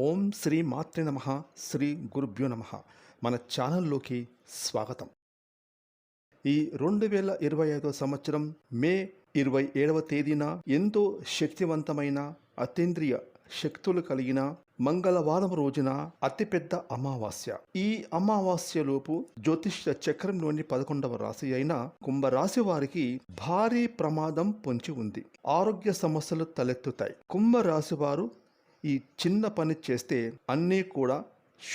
ఓం శ్రీ మాతృ నమ శ్రీ గురుభ్యో నమ. మన ఛానల్లోకి స్వాగతం. ఈ రెండు వేల ఇరవై ఐదో సంవత్సరం మే ఇరవై ఏడవ తేదీన ఎంతో శక్తివంతమైన అతీంద్రియ శక్తులు కలిగిన మంగళవారం రోజున అతిపెద్ద అమావాస్య. ఈ అమావాస్యలోపు జ్యోతిష్య చక్రంలోని పదకొండవ రాశి అయిన కుంభరాశి వారికి భారీ ప్రమాదం పొంచి ఉంది. ఆరోగ్య సమస్యలు తలెత్తుతాయి. కుంభరాశి వారు ఈ చిన్న పని చేస్తే అన్నీ కూడా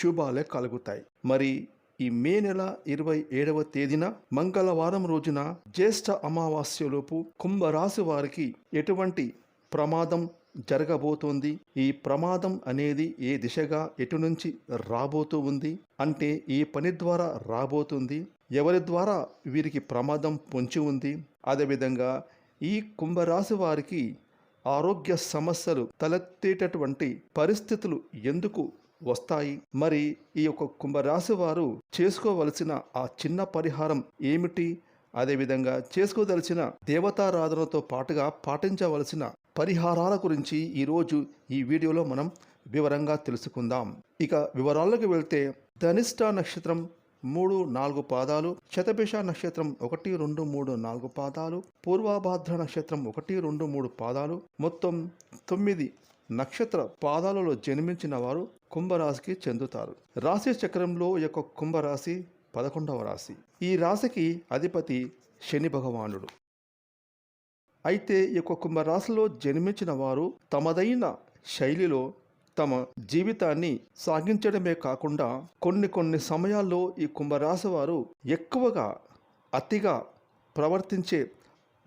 శుభాలే కలుగుతాయి. మరి ఈ మే నెల ఇరవై ఏడవ తేదీన మంగళవారం రోజున జ్యేష్ఠ అమావాస్యలోపు కుంభరాశి వారికి ఎటువంటి ప్రమాదం జరగబోతోంది? ఈ ప్రమాదం అనేది ఏ దిశగా ఎటు నుంచి రాబోతూ ఉంది? అంటే ఈ పని ద్వారా రాబోతుంది? ఎవరి ద్వారా వీరికి ప్రమాదం పొంచి ఉంది? అదేవిధంగా ఈ కుంభరాశి వారికి ఆరోగ్య సమస్యలు తలెత్తేటటువంటి పరిస్థితులు ఎందుకు వస్తాయి? మరి ఈ యొక్క కుంభరాశి వారు చేసుకోవలసిన ఆ చిన్న పరిహారం ఏమిటి? అదేవిధంగా చేసుకోదలిచిన దేవతారాధనతో పాటుగా పాటించవలసిన పరిహారాల గురించి ఈరోజు ఈ వీడియోలో మనం వివరంగా తెలుసుకుందాం. ఇక వివరాల్లోకి వెళ్తే ధనిష్ట నక్షత్రం మూడు నాలుగు పాదాలు శతభిష నక్షత్రం ఒకటి రెండు మూడు నాలుగు పాదాలు పూర్వాభాద్ర నక్షత్రం ఒకటి రెండు మూడు పాదాలు మొత్తం తొమ్మిది నక్షత్ర పాదాలలో జన్మించిన వారు కుంభరాశికి చెందుతారు. రాశి చక్రంలో యొక్క కుంభరాశి పదకొండవ రాశి. ఈ రాశికి అధిపతి శని భగవానుడు. అయితే ఈ యొక్క కుంభరాశిలో జన్మించిన వారు తమదైన శైలిలో తమ జీవితాన్ని సాగించడమే కాకుండా కొన్ని కొన్ని సమయాల్లో ఈ కుంభరాశి వారు ఎక్కువగా అతిగా ప్రవర్తించే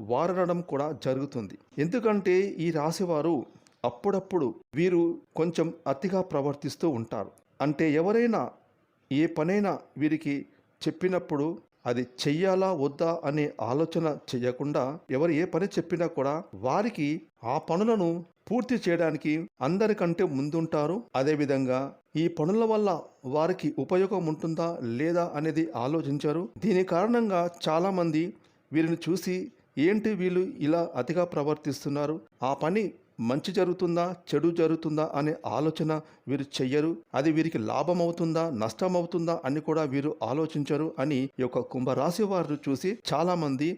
వారనడం కూడా జరుగుతుంది. ఎందుకంటే ఈ రాశివారు అప్పుడప్పుడు వీరు కొంచెం అతిగా ప్రవర్తిస్తూ ఉంటారు. అంటే ఎవరైనా ఏ పనైనా వీరికి చెప్పినప్పుడు అది చెయ్యాలా వద్దా అనే ఆలోచన చేయకుండా ఎవరు ఏ పని చెప్పినా కూడా వారికి ఆ పనులను పూర్తి చేయడానికి అందరికంటే ముందుంటారు. అదేవిధంగా ఈ పనుల వల్ల వారికి ఉపయోగం ఉంటుందా లేదా అనేది ఆలోచించారు. దీని కారణంగా చాలామంది వీరిని చూసి ఏంటి వీళ్ళు ఇలా అతిగా ప్రవర్తిస్తున్నారు? ఆ పని మంచి జరుగుతుందా? చెడు జరుగుతుందా? అనే ఆలోచన వీరు చెయ్యరు. అది వీరికి లాభం అవుతుందా నష్టం అవుతుందా అని కూడా వీరు ఆలోచించరు అని ఈ యొక్క కుంభరాశి వారు చూసి చాలామంది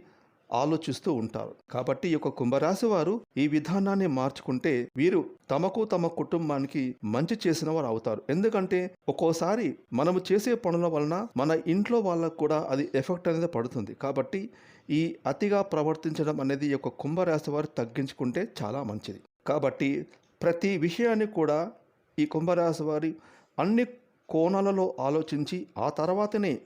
ఆలోచిస్తూ ఉంటారు. కాబట్టి ఈ యొక్క కుంభరాశి వారు ఈ విధానాన్ని మార్చుకుంటే వీరు తమకు తమ కుటుంబానికి మంచి చేసిన వారు అవుతారు. ఎందుకంటే ఒక్కోసారి మనము చేసే పనుల వలన మన ఇంట్లో వాళ్ళకు కూడా అది ఎఫెక్ట్ అనేది పడుతుంది. కాబట్టి ఈ అతిగా ప్రవర్తించడం అనేది ఈ యొక్క కుంభరాశి వారు తగ్గించుకుంటే చాలా మంచిది. కాబట్టి ప్రతి విషయాన్ని కూడా ఈ కుంభరాశి వారి అన్ని కోణాలలో ఆలోచించి ఆ తర్వాతనే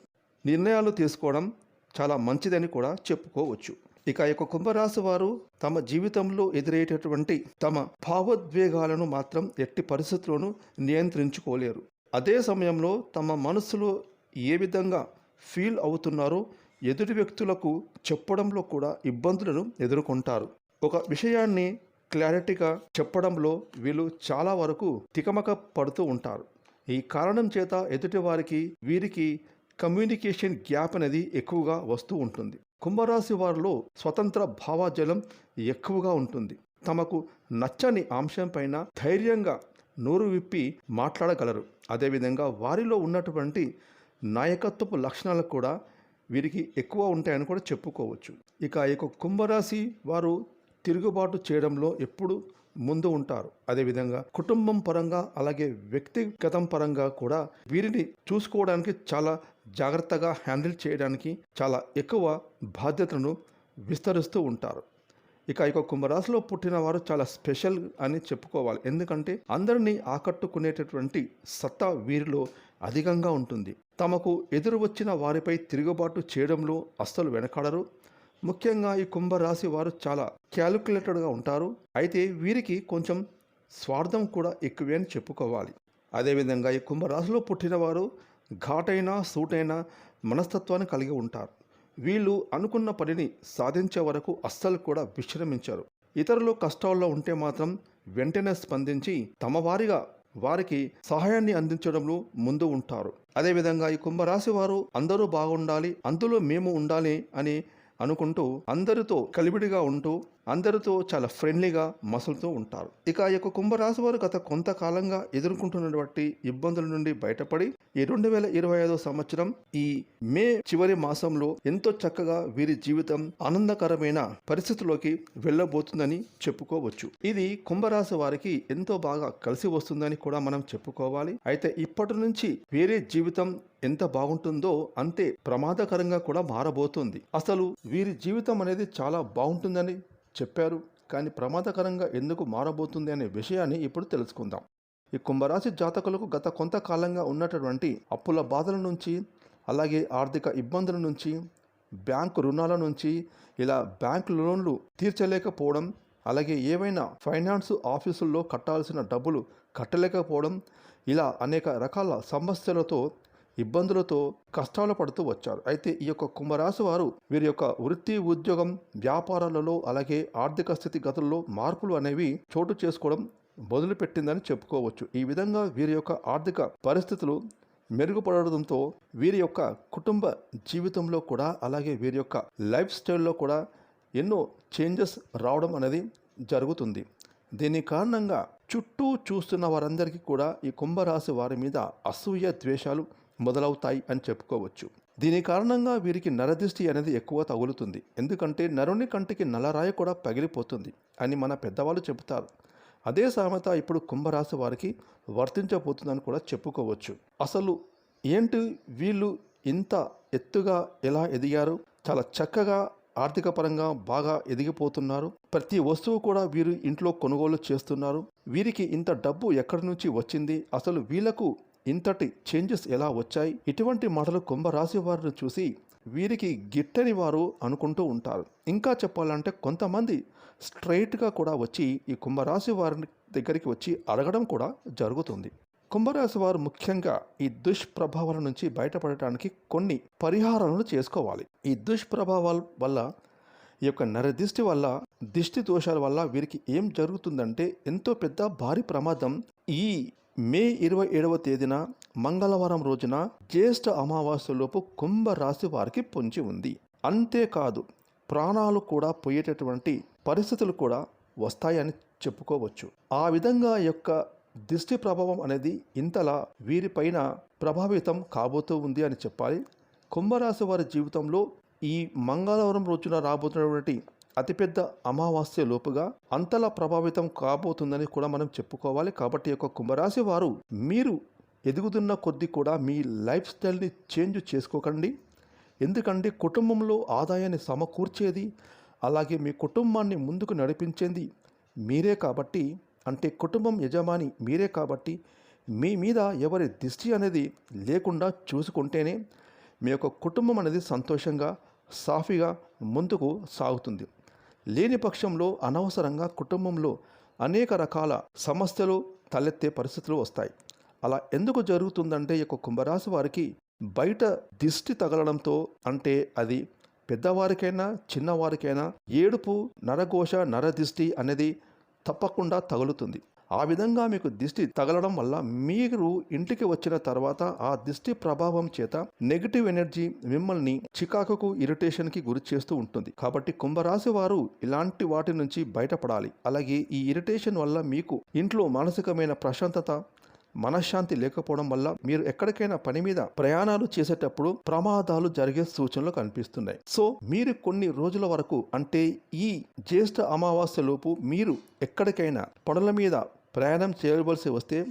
నిర్ణయాలు తీసుకోవడం చాలా మంచిదని కూడా చెప్పుకోవచ్చు. ఇక యొక్క కుంభరాశి వారు తమ జీవితంలో ఎదురయ్యేటటువంటి తమ భావోద్వేగాలను మాత్రం ఎట్టి పరిస్థితుల్లోనూ నియంత్రించుకోలేరు. అదే సమయంలో తమ మనసులో ఏ విధంగా ఫీల్ అవుతున్నారో ఎదుటి వ్యక్తులకు చెప్పడంలో కూడా ఇబ్బందులను ఎదుర్కొంటారు. ఒక విషయాన్ని క్లారిటీగా చెప్పడంలో వీళ్ళు చాలా వరకు తికమక పడుతూ ఉంటారు. ఈ కారణం చేత ఎదుటి వారికి వీరికి కమ్యూనికేషన్ గ్యాప్ అనేది ఎక్కువగా వస్తూ ఉంటుంది. కుంభరాశి వారిలో స్వతంత్ర భావాజలం ఎక్కువగా ఉంటుంది. తమకు నచ్చని అంశంపైన ధైర్యంగా నోరు విప్పి మాట్లాడగలరు. అదేవిధంగా వారిలో ఉన్నటువంటి నాయకత్వపు లక్షణాలు కూడా వీరికి ఎక్కువ ఉంటాయని కూడా చెప్పుకోవచ్చు. ఇక ఈ యొక్క కుంభరాశి వారు తిరుగుబాటు చేయడంలో ఎప్పుడు ముందు ఉంటారు. అదేవిధంగా కుటుంబం పరంగా అలాగే వ్యక్తిగతం పరంగా కూడా వీరిని చూసుకోవడానికి చాలా జాగ్రత్తగా హ్యాండిల్ చేయడానికి చాలా ఎక్కువ బాధ్యతను విస్తరిస్తూ ఉంటారు. ఇక ఇక కుంభరాశిలో పుట్టిన వారు చాలా స్పెషల్ అని చెప్పుకోవాలి. ఎందుకంటే అందరినీ ఆకట్టుకునేటటువంటి సత్తా వీరిలో అధికంగా ఉంటుంది. తమకు ఎదురు వచ్చిన వారిపై తిరుగుబాటు చేయడంలో అస్సలు వెనకాడరు. ముఖ్యంగా ఈ కుంభరాశి వారు చాలా క్యాలిక్యులేటెడ్గా ఉంటారు. అయితే వీరికి కొంచెం స్వార్థం కూడా ఎక్కువే అని చెప్పుకోవాలి. అదేవిధంగా ఈ కుంభరాశిలో పుట్టిన వారు ఘాటైన సూటైన మనస్తత్వాన్ని కలిగి ఉంటారు. వీళ్ళు అనుకున్న పనిని సాధించే వరకు అస్సలు కూడా విశ్రమించరు. ఇతరులు కష్టాల్లో ఉంటే మాత్రం వెంటనే స్పందించి తమ వారిగా వారికి సహాయాన్ని అందించడంలో ముందు ఉంటారు. అదేవిధంగా ఈ కుంభరాశి వారు అందరూ బాగుండాలి అందులో మేము ఉండాలి అని అనుకుంటూ అందరితో కలివిడిగా ఉంటూ అందరితో చాలా ఫ్రెండ్లీగా మసులుతూ ఉంటారు. ఇక ఈ యొక్క కుంభరాశి వారు గత కొంతకాలంగా ఎదుర్కొంటున్నటువంటి ఇబ్బందుల నుండి బయటపడి ఈ రెండు వేల ఇరవై ఐదో సంవత్సరం ఈ మే చివరి మాసంలో ఎంతో చక్కగా వీరి జీవితం ఆనందకరమైన పరిస్థితుల్లోకి వెళ్ళబోతుందని చెప్పుకోవచ్చు. ఇది కుంభరాశి వారికి ఎంతో బాగా కలిసి వస్తుందని కూడా మనం చెప్పుకోవాలి. అయితే ఇప్పటి నుంచి వేరే జీవితం ఎంత బాగుంటుందో అంతే ప్రమాదకరంగా కూడా మారబోతుంది. అసలు వీరి జీవితం అనేది చాలా బాగుంటుందని చెప్పారు. కానీ ప్రమాదకరంగా ఎందుకు మారబోతుంది అనే విషయాన్ని ఇప్పుడు తెలుసుకుందాం. ఈ కుంభరాశి జాతకులకు గత కొంతకాలంగా ఉన్నటువంటి అప్పుల బాధల నుంచి అలాగే ఆర్థిక ఇబ్బందుల నుంచి బ్యాంకు రుణాల నుంచి ఇలా బ్యాంక్ లోన్లు తీర్చలేకపోవడం అలాగే ఏవైనా ఫైనాన్స్ ఆఫీసుల్లో కట్టాల్సిన డబ్బులు కట్టలేకపోవడం ఇలా అనేక రకాల సమస్యలతో ఇబ్బందులతో కష్టాలు పడుతూ వచ్చారు. అయితే ఈ యొక్క కుంభరాశి వారు వీరి యొక్క వృత్తి ఉద్యోగం వ్యాపారాలలో అలాగే ఆర్థిక స్థితిగతుల్లో మార్పులు అనేవి చోటు చేసుకోవడం మొదలుపెట్టిందని చెప్పుకోవచ్చు. ఈ విధంగా వీరి యొక్క ఆర్థిక పరిస్థితులు మెరుగుపడడంతో వీరి యొక్క కుటుంబ జీవితంలో కూడా అలాగే వీరి యొక్క లైఫ్ స్టైల్లో కూడా ఎన్నో చేంజెస్ రావడం అనేది జరుగుతుంది. దీని కారణంగా చుట్టూ చూస్తున్న వారందరికీ కూడా ఈ కుంభరాశి వారి మీద అసూయ ద్వేషాలు మొదలవుతాయి అని చెప్పుకోవచ్చు. దీని కారణంగా వీరికి నరదిష్టి అనేది ఎక్కువ తగులుతుంది. ఎందుకంటే నరుని కంటికి నల్లరాయ కూడా పగిలిపోతుంది అని మన పెద్దవాళ్ళు చెబుతారు. అదే సామెత ఇప్పుడు కుంభరాశి వారికి వర్తించబోతుందని కూడా చెప్పుకోవచ్చు. అసలు ఏంటి వీళ్ళు ఇంత ఎత్తుగా ఎలా ఎదిగారు? చాలా చక్కగా ఆర్థిక పరంగా బాగా ఎదిగిపోతున్నారు. ప్రతి వస్తువు కూడా వీరు ఇంట్లో కొనుగోలు చేస్తున్నారు. వీరికి ఇంత డబ్బు ఎక్కడి నుంచి వచ్చింది? అసలు వీళ్ళకు ఇంతటి చేంజెస్ ఎలా వచ్చాయి? ఇటువంటి మాటలు కుంభరాశి వారిని చూసి వీరికి గిట్టని వారు అనుకుంటూ ఉంటారు. ఇంకా చెప్పాలంటే కొంతమంది స్ట్రైట్గా కూడా వచ్చి ఈ కుంభరాశి వారి దగ్గరికి వచ్చి అడగడం కూడా జరుగుతుంది. కుంభరాశి వారు ముఖ్యంగా ఈ దుష్ప్రభావాల నుంచి బయటపడటానికి కొన్ని పరిహారాలను చేసుకోవాలి. ఈ దుష్ప్రభావాల వల్ల ఈ యొక్క నరదిష్టి వల్ల దిష్టి దోషాల వల్ల వీరికి ఏం జరుగుతుందంటే ఎంతో పెద్ద భారీ ప్రమాదం ఈ మే ఇరవై ఏడవ తేదీన మంగళవారం రోజున జ్యేష్ఠ అమావాస్యలోపు కుంభరాశి వారికి పొంచి ఉంది. అంతేకాదు ప్రాణాలు కూడా పోయేటటువంటి పరిస్థితులు కూడా వస్తాయని చెప్పుకోవచ్చు. ఆ విధంగా యొక్క దిష్టి ప్రభావం అనేది ఇంతలా వీరిపైన ప్రభావితం కాబోతూ ఉంది అని చెప్పాలి. కుంభరాశి వారి జీవితంలో ఈ మంగళవారం రోజున రాబోతున్నటువంటి అతిపెద్ద అమావాస్య లోపుగా అంతలా ప్రభావితం కాబోతుందని కూడా మనం చెప్పుకోవాలి. కాబట్టి యొక్క కుంభరాశి వారు మీరు ఎదుగుతున్న కొద్దీ కూడా మీ లైఫ్ స్టైల్ని చేంజ్ చేసుకోకండి. ఎందుకంటే కుటుంబంలో ఆదాయాన్ని సమకూర్చేది అలాగే మీ కుటుంబాన్ని ముందుకు నడిపించేది మీరే కాబట్టి అంటే కుటుంబం యజమాని మీరే కాబట్టి మీ మీద ఎవరి దిష్టి అనేది లేకుండా చూసుకుంటేనే మీ యొక్క కుటుంబం అనేది సంతోషంగా సాఫీగా ముందుకు సాగుతుంది. లేని పక్షంలో అనవసరంగా కుటుంబంలో అనేక రకాల సమస్యలు తలెత్తే పరిస్థితులు వస్తాయి. అలా ఎందుకు జరుగుతుందంటే ఈ యొక్క కుంభరాశి వారికి బయట దిష్టి తగలడంతో అంటే అది పెద్దవారికైనా చిన్నవారికైనా ఏడుపు నరఘోష నరదిష్టి అనేది తప్పకుండా తగులుతుంది. ఆ విధంగా మీకు దిష్టి తగలడం వల్ల మీరు ఇంటికి వచ్చిన తర్వాత ఆ దిష్టి ప్రభావం చేత నెగిటివ్ ఎనర్జీ మిమ్మల్ని చికాకుకు ఇరిటేషన్కి గురి చేస్తూ ఉంటుంది. కాబట్టి కుంభరాశి వారు ఇలాంటి వాటి నుంచి బయటపడాలి. అలాగే ఈ ఇరిటేషన్ వల్ల మీకు ఇంట్లో మానసికమైన ప్రశాంతత మనశ్శాంతి లేకపోవడం వల్ల మీరు ఎక్కడికైనా పని మీద ప్రయాణాలు చేసేటప్పుడు ప్రమాదాలు జరిగే సూచనలు కనిపిస్తున్నాయి. సో మీరు కొన్ని రోజుల వరకు అంటే ఈ జ్యేష్ఠ అమావాస్య లోపు మీరు ఎక్కడికైనా పనుల మీద ప్రయాణం చేయవలసి వస్తే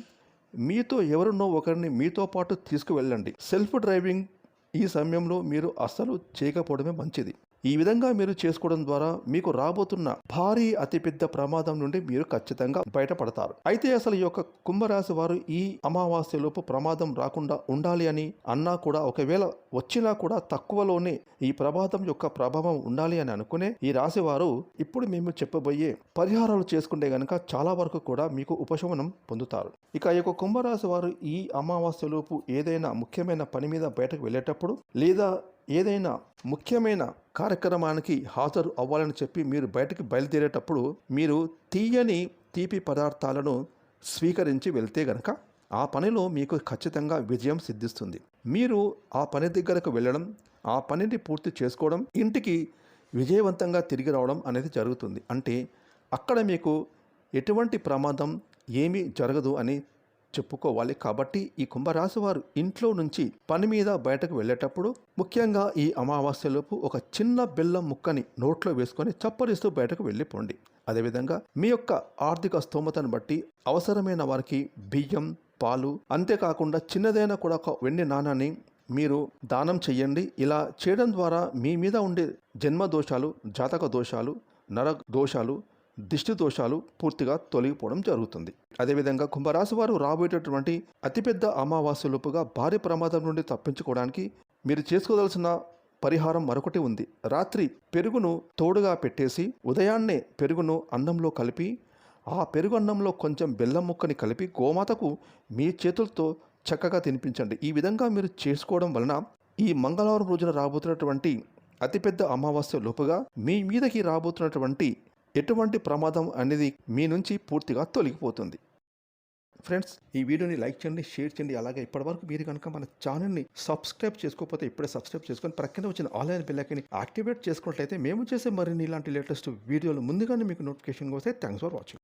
మీతో ఎవరున్నో ఒకరిని మీతో పాటు తీసుకువెళ్ళండి. సెల్ఫ్ డ్రైవింగ్ ఈ సమయంలో మీరు అస్సలు చేయకపోవడమే మంచిది. ఈ విధంగా మీరు చేసుకోవడం ద్వారా మీకు రాబోతున్న భారీ అతిపెద్ద ప్రమాదం నుండి మీరు ఖచ్చితంగా బయటపడతారు. అయితే అసలు ఈ యొక్క కుంభరాశి వారు ఈ అమావాస్యలోపు ప్రమాదం రాకుండా ఉండాలి అని అన్నా కూడా ఒకవేళ వచ్చినా కూడా తక్కువలోనే ఈ ప్రమాదం యొక్క ప్రభావం ఉండాలి అని అనుకునే ఈ రాశి వారు ఇప్పుడు మేము చెప్పబోయే పరిహారాలు చేసుకుంటే గనక చాలా వరకు కూడా మీకు ఉపశమనం పొందుతారు. ఇక ఈ యొక్క కుంభరాశి వారు ఈ అమావాస్యలోపు ఏదైనా ముఖ్యమైన పని మీద బయటకు వెళ్ళేటప్పుడు లేదా ఏదైనా ముఖ్యమైన కార్యక్రమానికి హాజరు అవ్వాలని చెప్పి మీరు బయటకు బయలుదేరేటప్పుడు మీరు తీయని తీపి పదార్థాలను స్వీకరించి వెళ్తే గనక ఆ పనిలో మీకు ఖచ్చితంగా విజయం సిద్ధిస్తుంది. మీరు ఆ పని దగ్గరకు వెళ్ళడం ఆ పనిని పూర్తి చేసుకోవడం ఇంటికి విజయవంతంగా తిరిగి రావడం అనేది జరుగుతుంది. అంటే అక్కడ మీకు ఎటువంటి ప్రమాదం ఏమీ జరగదు అని చెప్పుకోవాలి. కాబట్టి ఈ కుంభరాశి వారు ఇంట్లో నుంచి పని మీద బయటకు వెళ్ళేటప్పుడు ముఖ్యంగా ఈ అమావాస్యలోపు ఒక చిన్న బెల్లం ముక్కని నోట్లో వేసుకొని చప్పరిస్తూ బయటకు వెళ్ళిపోండి. అదేవిధంగా మీ యొక్క ఆర్థిక స్తోమతను బట్టి అవసరమైన వారికి బియ్యం పాలు అంతేకాకుండా చిన్నదైనా కూడా ఒక వెండి నాణాన్ని మీరు దానం చెయ్యండి. ఇలా చేయడం ద్వారా మీ మీద ఉండే జన్మ దోషాలు జాతక దోషాలు నర దోషాలు దిష్టి దోషాలు పూర్తిగా తొలగిపోవడం జరుగుతుంది. అదేవిధంగా కుంభరాశి వారు రాబోయేటటువంటి అతిపెద్ద అమావాస్యలోపుగా భారీ ప్రమాదం నుండి తప్పించుకోవడానికి మీరు చేసుకోదలసిన పరిహారం మరొకటి ఉంది. రాత్రి పెరుగును తోడుగా పెట్టేసి ఉదయాన్నే పెరుగును అన్నంలో కలిపి ఆ పెరుగు అన్నంలో కొంచెం బెల్లం ముక్కని కలిపి గోమాతకు మీ చేతులతో చక్కగా తినిపించండి. ఈ విధంగా మీరు చేసుకోవడం వలన ఈ మంగళవారం రోజున రాబోతున్నటువంటి అతిపెద్ద అమావాస్య లోపుగా మీ మీదకి రాబోతున్నటువంటి ఎటువంటి ప్రమాదం అనేది మీ నుంచి పూర్తిగా తొలగిపోతుంది. ఫ్రెండ్స్ ఈ వీడియోని లైక్ చేయండి షేర్ చేయండి. అలాగే ఇప్పటివరకు మీరు కనుక మన ఛానల్ని సబ్స్క్రైబ్ చేసుకోకపోతే ఇప్పుడే సబ్స్క్రైబ్ చేసుకొని ప్రక్కన వచ్చిన ఆన్లైన్ బిల్లకిని యాక్టివేట్ చేసుకున్నట్లయితే మేము చేసే మరిన్ని ఇలాంటి లేటెస్ట్ వీడియోలు ముందుగానే మీకు నోటిఫికేషన్ వస్తే థ్యాంక్స్ ఫర్ వాచింగ్